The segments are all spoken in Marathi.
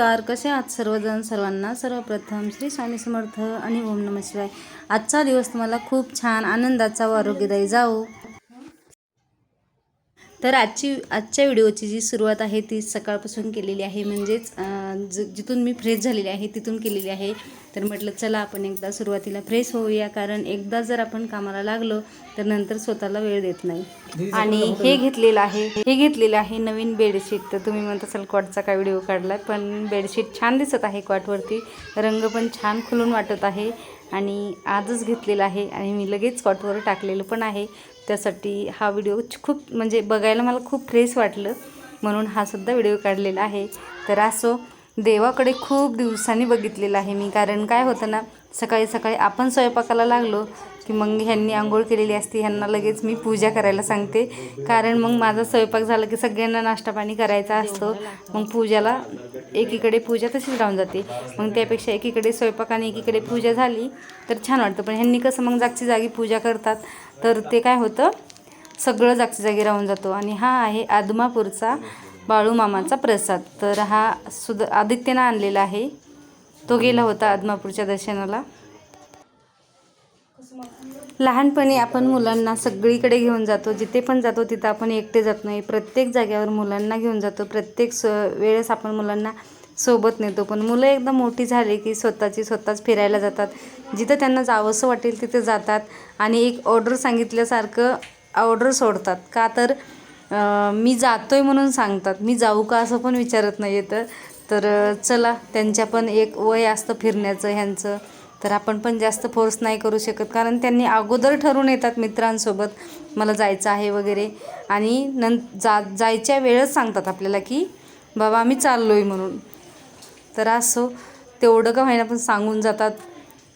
नमस्कार. कसे आहात सर्वजण? सर्वांना सर्वप्रथम श्री स्वामी समर्थ आणि ओम नम शिवाय. आजचा दिवस तुम्हाला खूप छान आनंदाचा व आरोग्यदायी जाओ तर आजची आजच्या व्हिडिओची जी सुरुवात आहे ती सकाळपासून केलेली आहे. म्हणजेच ज जिथून मी फ्रेश झालेली आहे तिथून केलेली आहे तर म्हटलं चला आपण एकदा सुरुवातीला फ्रेश होऊया. कारण एकदा जर आपण कामाला लागलो तर नंतर स्वतःला वेळ देत नाही. आणि हे घेतलेलं आहे हे घेतलेलं आहे नवीन बेडशीट. तर तुम्ही म्हणत असाल कॉटचा काय व्हिडिओ काढला पण बेडशीट छान दिसत आहे कॉटवरती. रंग पण छान खुलून वाटत आहे आणि आजच घेतलेला आहे आणि मी लगेच कॉटवर टाकलेलं पण आहे. त्यासाठी हा व्हिडिओ खूप म्हणजे बघायला मला खूप फ्रेश वाटलं. म्हणून हा सुद्धा व्हिडिओ काढलेला आहे. तर असो देवाकडे खूप दिवसांनी बघितलेलं आहे मी. कारण काय होतं ना सकाळी सकाळी आपण स्वयंपाकाला लागलो की मग ह्यांनी आंघोळ केलेली असते ह्यांना लगेच मी पूजा करायला सांगते. कारण मग माझा स्वयंपाक झाला की सगळ्यांना नाश्ता पाणी करायचा असतो. मग पूजाला एकीकडे पूजा तशीच राहून जाते. मग त्यापेक्षा एकीकडे स्वयंपाक आणि एकीकडे पूजा झाली तर छान वाटतं. पण ह्यांनी कसं मग जागची जागी पूजा करतात तर ते काय होतं सगळं जागची जागी राहून जातो. आणि हा आहे आदमापूरचा बाळूमामाचा प्रसाद. तर हा सुद आदित्यनं आणलेला आहे. तो गेला होता आदमापूरच्या दर्शनाला. लहानपणी आपण मुलांना सगळीकडे घेऊन जातो. जिथे पण जातो तिथं आपण एकटे जात नाही. प्रत्येक जागेवर मुलांना घेऊन जातो. प्रत्येक स वेळेस आपण मुलांना सोबत नेतो. पण मुलं एकदा मोठी झाली की स्वतःची स्वतःच फिरायला जातात. जिथं त्यांना जावंसं वाटेल तिथं जातात आणि एक ऑर्डर सांगितल्यासारखं ऑर्डर सोडतात. का तर मी जातो आहे म्हणून सांगतात. मी जाऊ का असं पण विचारत नाही येतं तर चला त्यांच्या पण एक वय असतं फिरण्याचं ह्यांचं. तर आपण पण जास्त फोर्स नाही करू शकत. कारण त्यांनी अगोदर ठरवून येतात मित्रांसोबत मला जायचं आहे वगैरे. आणि नं जा जायच्या वेळच सांगतात आपल्याला की बाबा आम्ही चाललो आहे म्हणून. तर असो तेवढं का व्हायना पण सांगून जातात.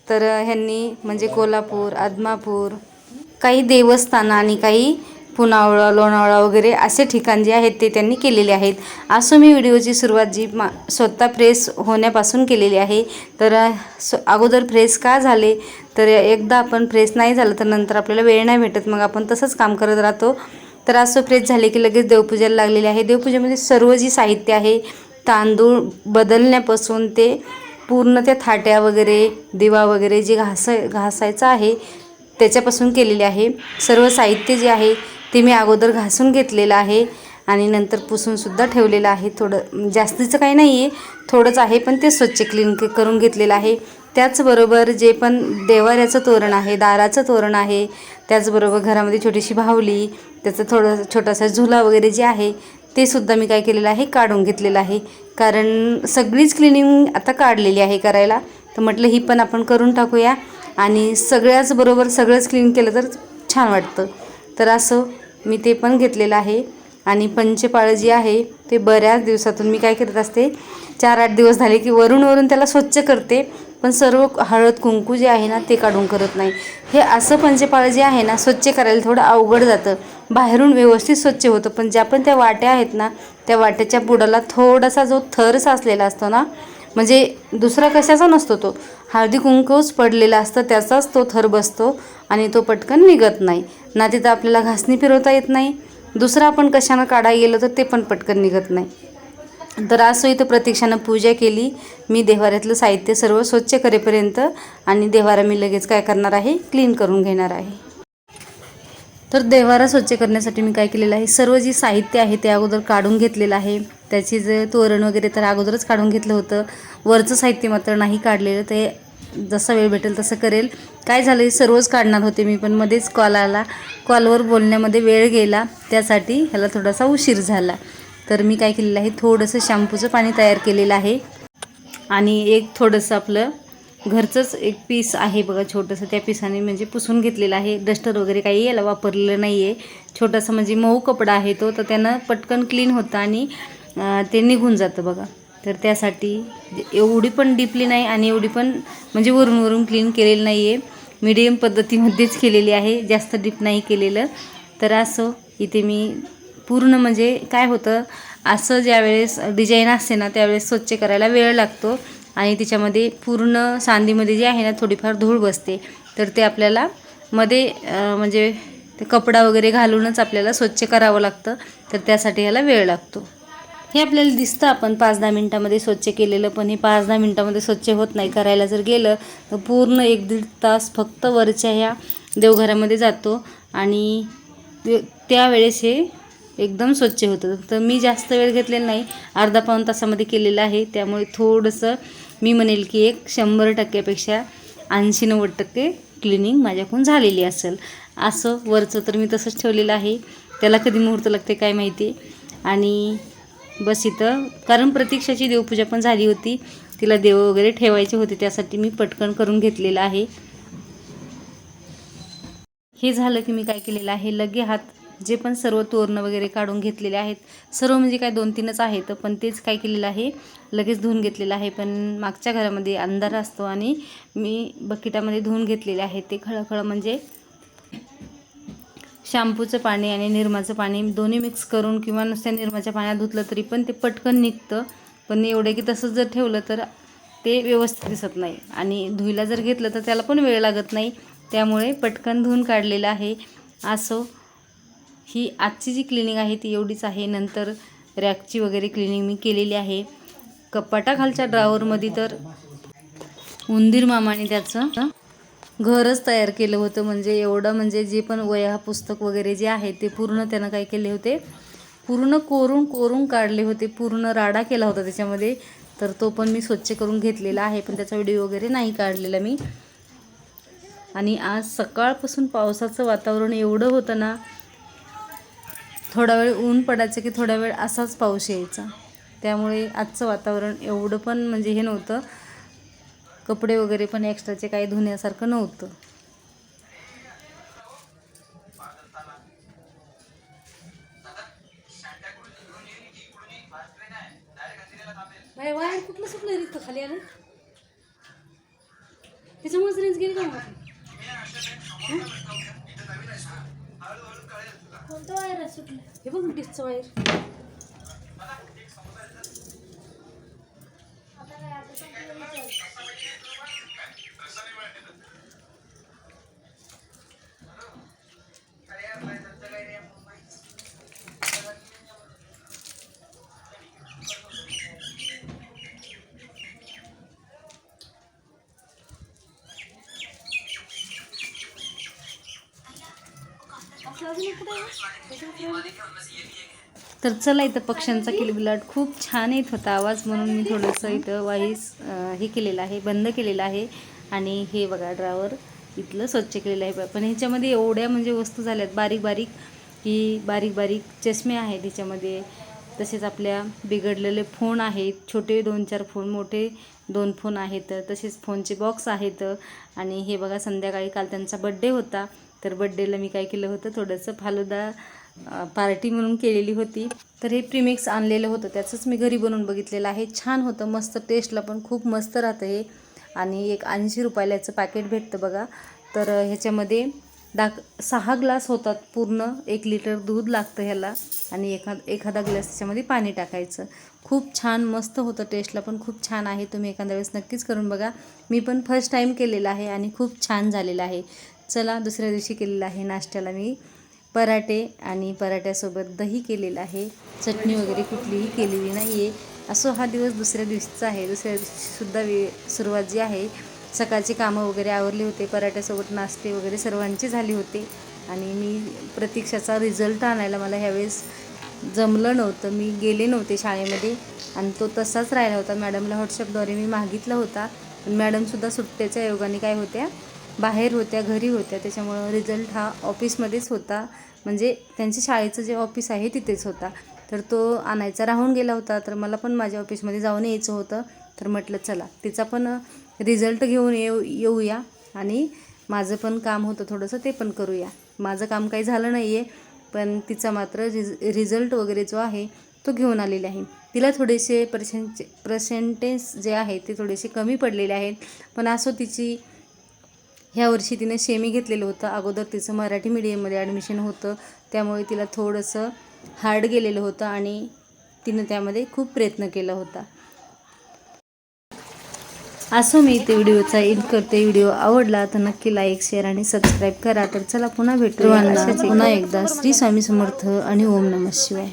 तर ह्यांनी म्हणजे कोल्हापूर आदमापूर काही देवस्थानं आणि काही पुनावळा लोणावळा वगैरे असे ठिकाण जे आहेत ते त्यांनी केलेले आहेत. असं मी व्हिडिओची सुरुवात जी मा स्वतः प्रेस होण्यापासून केलेली आहे तर स अगोदर प्रेस का झाले? तर एकदा आपण प्रेस नाही झालं तर नंतर आपल्याला वेळ नाही भेटत. मग आपण तसंच काम करत राहतो. तर असं प्रेस झाले की लगेच देवपूजेला लागलेले आहे. देवपूजेमध्ये सर्व जी साहित्य आहे तांदूळ बदलण्यापासून ते पूर्ण त्या थाट्या वगैरे दिवा वगैरे जे घास घासायचं आहे त्याच्यापासून केलेले आहे. सर्व साहित्य जे आहे ते मी अगोदर घासून घेतलेलं आहे आणि नंतर पुसूनसुद्धा ठेवलेलं आहे. थोडं म्हणजे जास्तीचं काही नाही आहे थोडंच आहे पण ते स्वच्छ क्लीन करून घेतलेलं आहे. त्याचबरोबर जे पण देवाऱ्याचं तोरण आहे दाराचं तोरण आहे त्याचबरोबर घरामध्ये छोटीशी भावली त्याचं थोडं छोटासा झुला वगैरे जे आहे ते सुद्धा मी काय केलेलं आहे काढून घेतलेलं आहे. कारण सगळीच क्लिनिंग आता काढलेली आहे करायला. तर म्हटलं ही पण आपण करून टाकूया आणि सगळ्याच बरोबर सगळंच क्लीन केलं तर छान वाटतं. तर असं मी ते पण घेतलेलं आहे. आणि पंचपाळ जी आहे ते बऱ्याच दिवसातून मी काय करत असते चार आठ दिवस झाले की वरून वरून त्याला स्वच्छ करते पण सर्व हळद कुंकू जे आहे ना ते काढून करत नाही. हे असं पंचपाळ जे आहे ना स्वच्छ करायला थोडं अवघड जातं. बाहेरून व्यवस्थित स्वच्छ होतं पण ज्या पण त्या वाट्या आहेत ना त्या वाट्याच्या बुडाला थोडासा जो थर साचलेला असतो ना म्हणजे दुसरा कशाचा नसतो तो. हळदी कुंकूच पडलेला असतं त्याचाच तो थर बसतो आणि तो पटकन निघत नाही. ना तिथं आपल्याला घासणी फिरवता येत नाही. दुसरं आपण कशानं काढायला गेलं तर ते पण पटकन निघत नाही. तर असं इथं प्रतीक्षानं पूजा केली. मी देवाऱ्यातलं साहित्य सर्व स्वच्छ करेपर्यंत आणि देवारा मी लगेच काय करणार आहे? क्लीन करून घेणार आहे. तर देवारा स्वच्छ करण्यासाठी मी काय केलेलं आहे? सर्व जी साहित्य आहे ते अगोदर काढून घेतलेलं आहे. त्याची जे तोरण वगैरे तर अगोदरच काढून घेतलं होतं. वरचं साहित्य मात्र नाही काढलेलं. ते जसा वेळ भेटेल तसं करेल. काय झालं सर्वच काढणार होते मी पण मध्येच कॉल आला. कॉलवर बोलण्यामध्ये वेळ गेला. त्यासाठी ह्याला थोडासा उशीर झाला. तर मी काय केलेलं आहे थोडंसं शॅम्पूचं पाणी तयार केलेलं आहे. आणि एक थोडंसं आपलं घरचंच एक पीस आहे बघा छोटंसं. त्या पिसाने म्हणजे पुसून घेतलेलं आहे. डस्टर वगैरे काही याला वापरलेलं नाही आहे छोटासा म्हणजे मऊ कपडा आहे तो तर त्यानं पटकन क्लीन होतं आणि ते निघून जातं बघा. तर त्यासाठी एवढी पण डीपली नाही आणि एवढी पण म्हणजे वरून वरून क्लीन केलेली नाही आहे मीडियम पद्धतीमध्येच केलेली आहे. जास्त डीप नाही केलेलं. तर असं इथे मी पूर्ण म्हणजे काय होतं असं ज्यावेळेस डिझाईन असते ना त्यावेळेस स्वच्छ करायला वेळ लागतो आणि तिच्यामध्ये पूर्ण सांदीमध्ये जे आहे ना थोडीफार धूळ बसते. तर ते आपल्याला मध्ये म्हणजे ते कपडा वगैरे घालूनच आपल्याला स्वच्छ करावं लागतं. तर त्यासाठी ह्याला वेळ लागतो. हे आपल्याला दिसतं आपण पाच दहा मिनटामध्ये स्वच्छ केलेलं पण हे पाच दहा मिनटामध्ये स्वच्छ होत नाही. करायला जर गेलं तर पूर्ण एक दीड तास फक्त वरच्या ह्या देवघरामध्ये जातो आणि त्यावेळेस हे एकदम स्वच्छ होतं. तर मी जास्त वेळ घेतलेला नाही अर्धा पाऊण तासामध्ये केलेलं आहे. त्यामुळे थोडंसं मी म्हणेल की एक शंभर टक्क्यापेक्षा ऐंशी नव्वद टक्के क्लिनिंग माझ्याकडून झालेली असेल. असं वरचं तर मी तसंच ठेवलेलं आहे. त्याला कधी मुहूर्त लागते काय माहिती? आणि बस इथं. कारण प्रतीक्षाची देवपूजा पण झाली होती. तिला देव वगैरे ठेवायचे होते त्यासाठी मी पटकन करून घेतलेलं आहे. हे झालं की मी काय केलेलं आहे लगे हात जे पण सर्व तोरणं वगैरे काढून घेतलेले आहेत सर्व म्हणजे काय दोन तीनच आहेत पण तेच काय केलेलं आहे लगेच धुवून घेतलेलं आहे. पण मागच्या घरामध्ये अंधार असतो आणि मी बकेटामध्ये धुवून घेतलेले आहे ते खळखळ म्हणजे शॅम्पूचं पाणी आणि निरमाचं पाणी दोन्ही मिक्स करून किंवा नुसत्या निरमाच्या पाण्यात धुतलं तरी पण ते पटकन निघतं. पण एवढे की तसंच जर ठेवलं तर ते व्यवस्थित दिसत नाही. आणि धुईला जर घेतलं तर त्याला पण वेळ लागत नाही. त्यामुळे पटकन धुवून काढलेलं आहे. असो ही आजची जी क्लिनिंग आहे ती एवढीच आहे. नंतर रॅकची वगैरे क्लिनिंग मी केलेली आहे. कपाटाखालच्या ड्रावरमध्ये तर उंदीर मामाने त्याचं घरच तयार केलं होतं. म्हणजे एवढं म्हणजे जे पण वया पुस्तक वगैरे जे आहे ते पूर्ण त्यानं काय केले होते? पूर्ण कोरून कोरून काढले होते. पूर्ण राडा केला होता त्याच्यामध्ये. तर तो पण मी स्वच्छ करून घेतलेला आहे पण त्याचा व्हिडिओ वगैरे नाही काढलेला मी. आणि आज सकाळपासून पावसाचं वातावरण एवढं होतं ना थोडा वेळ ऊन पडायचं की थोडा वेळ असाच पाऊस यायचा. त्यामुळे आजचं वातावरण एवढं पण म्हणजे हे नव्हतं. कपडे वगैरे पण एक्स्ट्राचे काही धुण्यासारखं नव्हतं. वायर कुठलं सुटलं रिक्त खाली आलं? त्याच्यामुळेच रेंज गेली का कोणतं वायर आहे सुटलं? हे बघ डिस्कचं wire. Aşağıda ne kadar var? Bakın तर चला इथं पक्ष्यांचा किलबिलाट. खूप छान येत होता आवाज म्हणून मी थोडंसं इथं वाईस हे केलेलं आहे बंद केलेलं आहे. आणि हे बघा ड्रावर इथलं स्वच्छ केलेलं आहे. पण ह्याच्यामध्ये एवढ्या म्हणजे वस्तू झाल्यात बारीक बारीक की बारीक बारीक चष्मे आहेत ह्याच्यामध्ये. तसेच आपल्या बिघडलेले फोन आहेत छोटे दोन चार फोन मोठे दोन फोन आहेत. तसेच फोनचे बॉक्स आहेत. आणि हे बघा संध्याकाळी काल त्यांचा बड्डे होता. तर बड्डेला मी काय केलं होतं थोडंसं फालुदा पार्टी म्हणून केलेली होती. तर हे प्रीमिक्स आणलेलं होतं. त्याचंच मी घरी बनवून बघितलेलं आहे. छान होतं. मस्त टेस्टला पण खूप मस्त राहतं हे. आणि एक ऐंशी रुपयाला याचं पॅकेट भेटतं बघा. तर ह्याच्यामध्ये दाक सहा ग्लास होतात पूर्ण. एक लिटर दूध लागतं ह्याला. आणि एखाद एखादा ग्लास त्याच्यामध्ये पाणी टाकायचं. खूप छान मस्त होतं. टेस्टला पण खूप छान आहे. तुम्ही एखाद्या वेळेस नक्कीच करून बघा. मी पण फर्स्ट टाईम केलेलं आहे आणि खूप छान झालेलं आहे. चला दुसऱ्या दिवशी केलेलं आहे नाश्त्याला मी. पराठे आणि पराठ्यासोबत दही केलेलं आहे. चटणी वगैरे कुठलीही केलेली नाही आहे असो हा दिवस दुसऱ्या दिवशीचा आहे. दुसऱ्या दिवशीसुद्धा वे सुरुवात जी आहे सकाळची कामं वगैरे आवरली होते. पराठ्यासोबत नाश्ते वगैरे सर्वांचे झाले होते. आणि मी प्रतीक्षाचा रिझल्ट आणायला मला ह्यावेळेस जमलं नव्हतं. मी गेले नव्हते शाळेमध्ये आणि तो तसाच राहिला होता. मॅडमला व्हॉट्सअपद्वारे मी मागितला होता. पण मॅडमसुद्धा सुट्ट्याच्या योगाने काय होत्या बाहेर होत्या घरी होत्या त्याच्यामुळं रिझल्ट हा ऑफिसमध्येच होता. म्हणजे त्यांच्या शाळेचं जे ऑफिस आहे तिथेच होता. तर तो आणायचा राहून गेला होता तर मला पण माझ्या ऑफिसमध्ये जाऊन यायचं होतं. तर म्हटलं चला तिचा पण रिझल्ट घेऊन येऊ येऊया आणि माझं पण काम होतं थोडंसं ते पण करूया. माझं काम काही झालं नाही आहे पण तिचा मात्र रिज रिझल्ट वगैरे जो आहे तो घेऊन आलेला आहे. तिला थोडेसे पर्सेंटे पर्सेंटेज जे आहे ते थोडेसे कमी पडलेले आहेत. पण असो तिची ह्या वर्षी तिने सेमी घेतलेलं होतं. अगोदर तिचं मराठी मीडियममध्ये ॲडमिशन होतं. त्यामुळे तिला थोडंसं हार्ड गेलेलं होतं आणि तिनं त्यामध्ये खूप प्रयत्न केला होता. असो मी इथे व्हिडिओचा एंड करते. व्हिडिओ आवडला तर नक्की लाईक शेअर आणि सबस्क्राईब करा. तर चला पुन्हा भेटू पुन्हा एकदा. श्री स्वामी समर्थ आणि ओम नमः शिवाय.